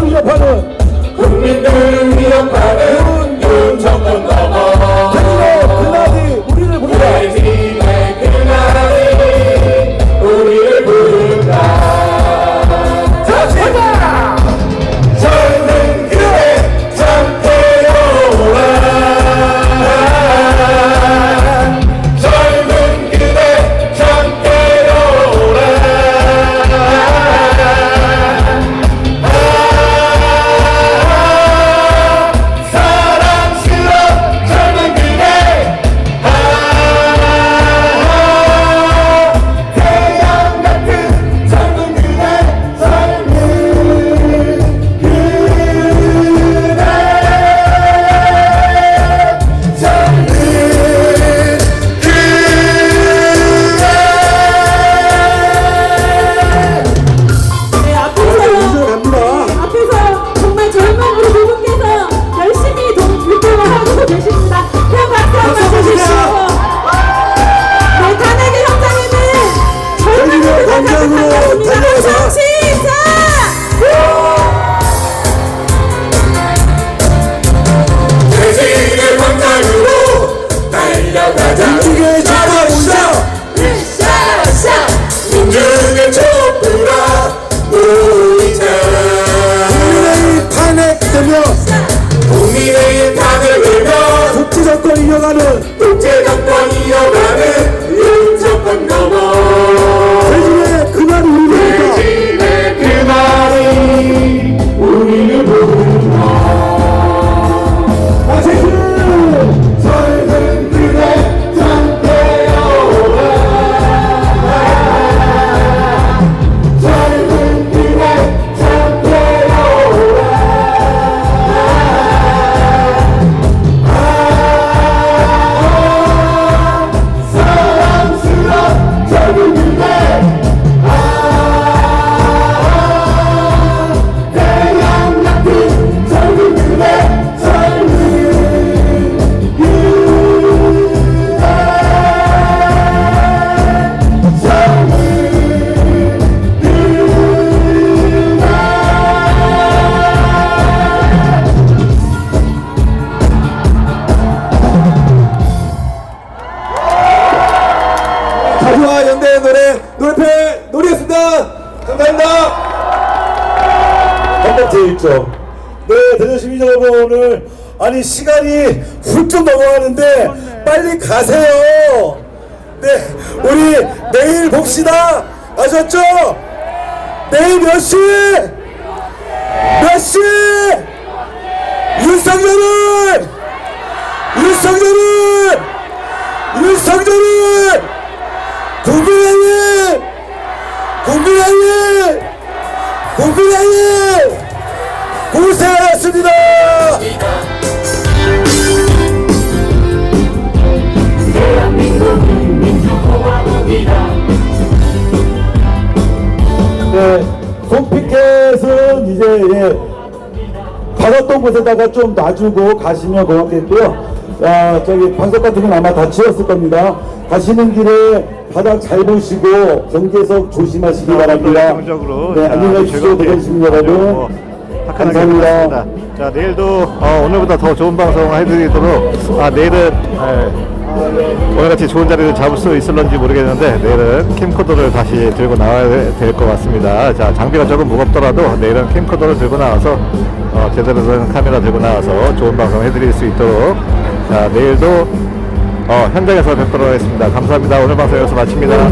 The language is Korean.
국민들 젊은 저희는 분 가수와 연대 노래 노래패 노래했습니다. 감사합니다. 첫 번째 일정 네 대전 시민 여러분 오늘 아니 시간이 훌쩍 넘어가는데 빨리 가세요. 네 우리 내일 봅시다. 아셨죠? 내일 몇 시? 몇 시? 윤석열은 윤석열은 국민의힘 국민의힘 국민의힘 고생하셨습니다 네, 손피켓은 이제 예, 받았던 곳에다가 좀 놔주고 가시면 고맙겠고요. 아, 저기 방석 같은 건 아마 다 치웠을 겁니다. 가시는 길에 바닥 잘 보시고 경계석 조심하시기 바랍니다. 정적으로 네, 안녕히 계십시오, 대전 시민 여러분. 감사합니다. 자 내일도 어, 오늘보다 더 좋은 방송 해드리도록 아 내일은 에, 오늘같이 좋은 자리를 잡을 수 있을런지 모르겠는데 내일은 캠코더를 다시 들고 나와야 될 것 같습니다. 자 장비가 조금 무겁더라도 내일은 캠코더를 들고 나와서 어, 제대로 된 카메라 들고 나와서 좋은 방송 해드릴 수 있도록 자, 내일도 어, 현장에서 뵙도록 하겠습니다. 감사합니다. 오늘 방송 여기서 마칩니다.